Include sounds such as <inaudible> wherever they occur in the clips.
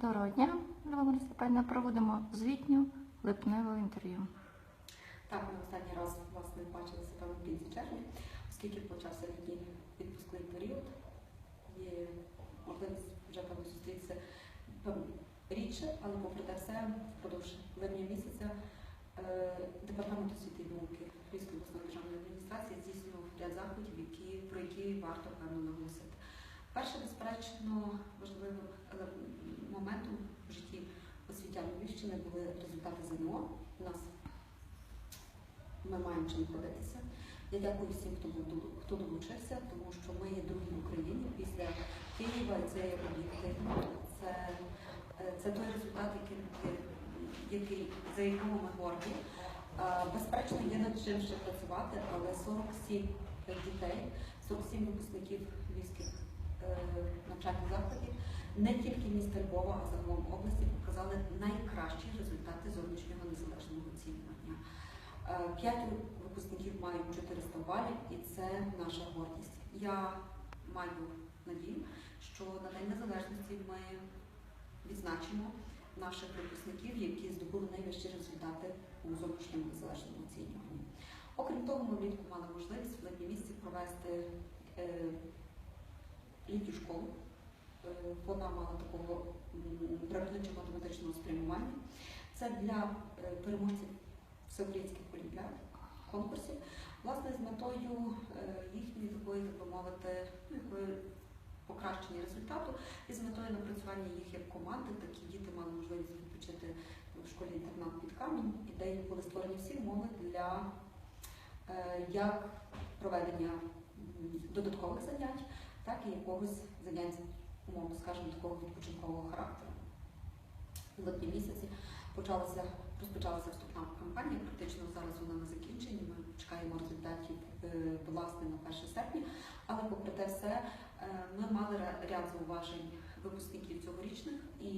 Доброго дня, Любомира Степанівна. Проводимо звітню липневе інтерв'ю. Так, ми останній раз власне бачилися певно в кінці червня, оскільки почався літній відпускний період. Є можливість вже певно зустрітися рідше, але попри те все, впродовж липня місяця е, департамент освіти і науки Львівської обласної державної адміністрації здійснював ряд заходів, які, про які варто певно наголосити. Перше, безперечно, важливим моментом в житті освітян Львівщини були результати ЗНО. У нас ми маємо чим гордитися. Я дякую всім, хто хто долучився, тому що ми є другі в Україні після Києва, це є об'єктивно. Це, це той результат, який, який, за якому ми горді. Безперечно, є над чим ще працювати, але 47 дітей, 47 випускників львівських навчальних закладів, не тільки міста Львова, а загалом області показали найкращі результати зовнішнього незалежного оцінювання. Е, П'ять випускників мають 400 балів, і це наша гордість. Я маю надію, що на День Незалежності ми відзначимо наших випускників, які здобули найвищі результати у зовнішньому незалежному оцінюванні. Окрім того, ми влітку мали можливість в липні місяці провести е, літню школу. Е, Вона мала такого природничо-математичного спрямування. Це для е, переможців всеукраїнських олімпіад, конкурсів, власне, з метою е, їхньої такої, так би мовити, ну, покращення результату і з метою напрацювання їх як команди, такі діти мали можливість відпочити в школі інтернат під камінь, і де їм були створені всі умови для як проведення додаткових занять, так і якогось занять, умовно скажімо, такого відпочинкового характеру. В липні місяці почалася розпочалася вступна кампанія. Практично зараз вона на закінченні. Ми чекаємо результатів е, власне на 1 серпня. Але попри те все, е, ми мали ряд зауважень випускників цьогорічних і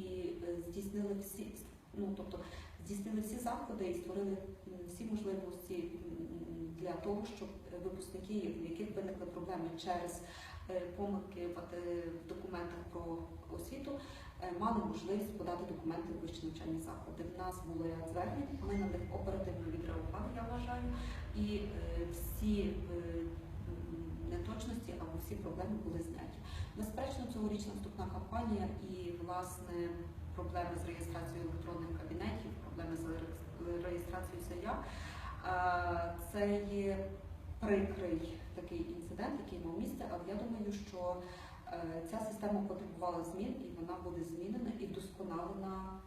е, здійснили всі, ну тобто здійснили всі заходи і створили всі можливості для того, щоб випускники, в яких виникли проблеми через е, помилки в е, документах про освіту, е, мали можливість подати документи в вищі навчальні заклади. В нас було ряд ми на них оперативно відреагували, я вважаю, і е, всі е, неточності або всі проблеми були зняті. Безперечно, цьогорічна вступна кампанія і власне проблеми з реєстрацією електронних кабінетів, проблеми з реєстрацією е, Це є прикрий такий інцидент, який мав місце, але я думаю, що е, ця система потребувала змін і вона буде змінена і вдосконалена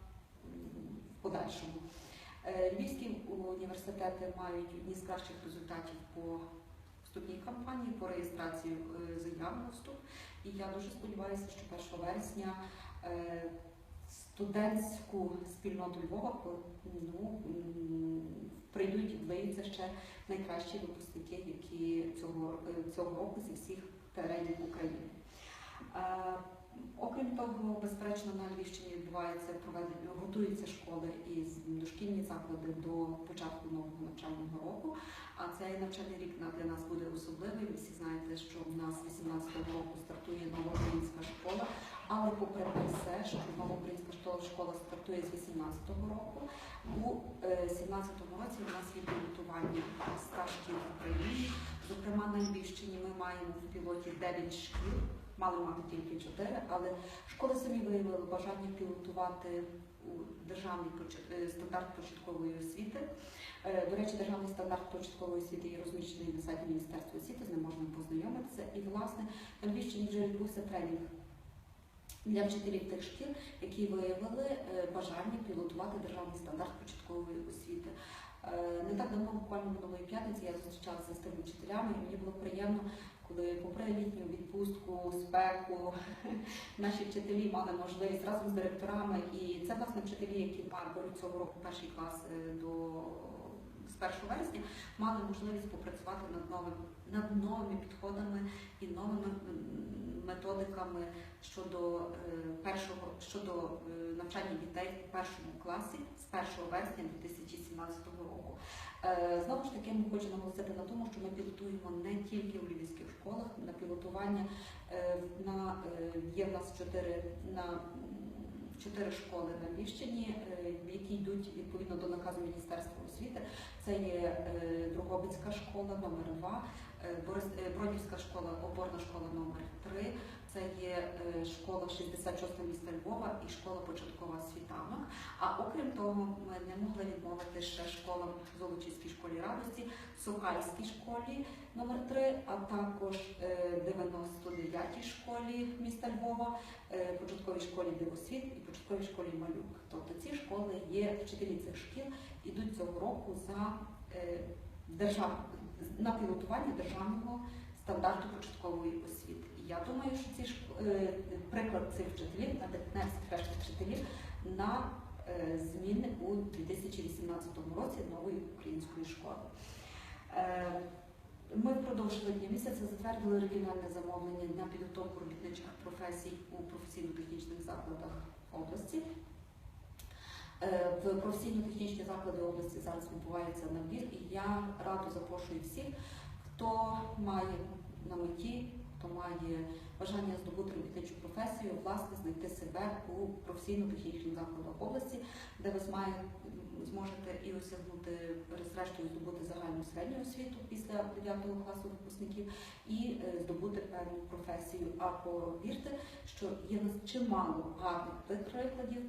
в подальшому. Е, Львівські університети мають одні з кращих результатів по вступній кампанії, по реєстрації е, заяв на вступ. І я дуже сподіваюся, що 1 вересня студентську спільноту Львова ну, прийдуть, виявляться ще найкращі випускники, які цього, е, цього року зі всіх теренів України. Е, Окрім того, безперечно, на Львівщині відбувається проведення, готуються школи і з- дошкільні заклади до початку нового навчального року. А цей навчальний рік для нас буде особливий. Ви всі знаєте, що в нас 18-го року стартує нова українська школа. Але попри все, що нова українська школа, стартує з 18-го року. У е, 17-му році у нас є підготування 100 шкіл в Україні. Зокрема, на Львівщині ми маємо в пілоті 9 шкіл. Мали мати тільки 4, але школи самі виявили бажання пілотувати державний е, стандарт початкової освіти. Е, До речі, державний стандарт початкової освіти є розміщений на сайті Міністерства освіти, з ним можна познайомитися. І власне на Львівщині вже відбувся тренінг для вчителів тих шкіл, які виявили е, бажання пілотувати державний стандарт початкової освіти. Не так давно, буквально минулої п'ятниці, я зустрічалася з тими вчителями, і мені було приємно, коли попри літню відпустку, спеку, <laughs> наші вчителі мали можливість разом з директорами, і це власне вчителі, які ма- цього року перший клас е, до з 1 вересня, мали можливість попрацювати над новим над новими підходами і новими методиками щодо е, першого щодо е, навчання дітей в першому класі з 1 вересня 2017 року. Знову ж таки, ми хочу наголосити на тому, що ми пілотуємо не тільки у львівських школах, на пілотування е, на е, є в нас чотири на чотири школи на Львівщині, е, які йдуть відповідно до наказу Міністерства освіти. Це є Другобицька школа номер 2 е, Борис, е, Бродівська школа, опорна школа номер 3 це є е, школа 66 міста Львова і школа початкова світанок. А окрім того, ми не могли відмовити ще школам Золочівській школі радості, Сокальській школі номер 3 а також е, 99-й школі міста Львова, е, початковій школі Дивосвіт і початковій школі Малюк. Тобто ці школи є вчителі цих шкіл, ідуть цього року за е, держав на пілотування державного стандарту початкової освіти. І я думаю, що ці е, приклад цих вчителів надихне решти вчителів на е, зміни у 2018 році нової української школи. Е, Ми впродовж липня місяця затвердили регіональне замовлення на підготовку робітничих професій у професійно-технічних закладах області. В професійно-технічні заклади області зараз відбувається набір, і я радо запрошую всіх, хто має на меті, хто має бажання здобути робітничу професію, власне, знайти себе у професійно-технічних закладах області, де ви зможете і осягнути зрештою здобути загальну середню освіту після 9 класу випускників і е, здобути певну професію. А повірте, що є чимало гарних прикладів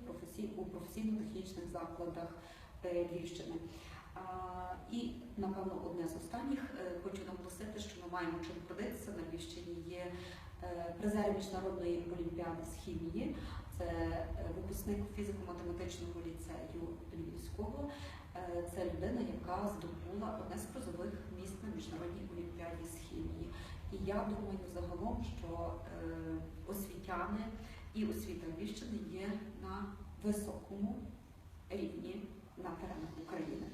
у професійно-технічних закладах е, Львівщини. І напевно одне з останніх е, хочу наголосити, що ми маємо чим гордитися на Львівщині. Є е, призер міжнародної олімпіади з хімії. Це е, випускник фізико-математичного ліцею Львівського. Це людина, яка здобула одне з призових місць на міжнародній олімпіаді з хімії. І я думаю загалом, що освітяни і освіта Львівщини є на високому рівні на теренах України.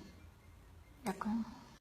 Дякую.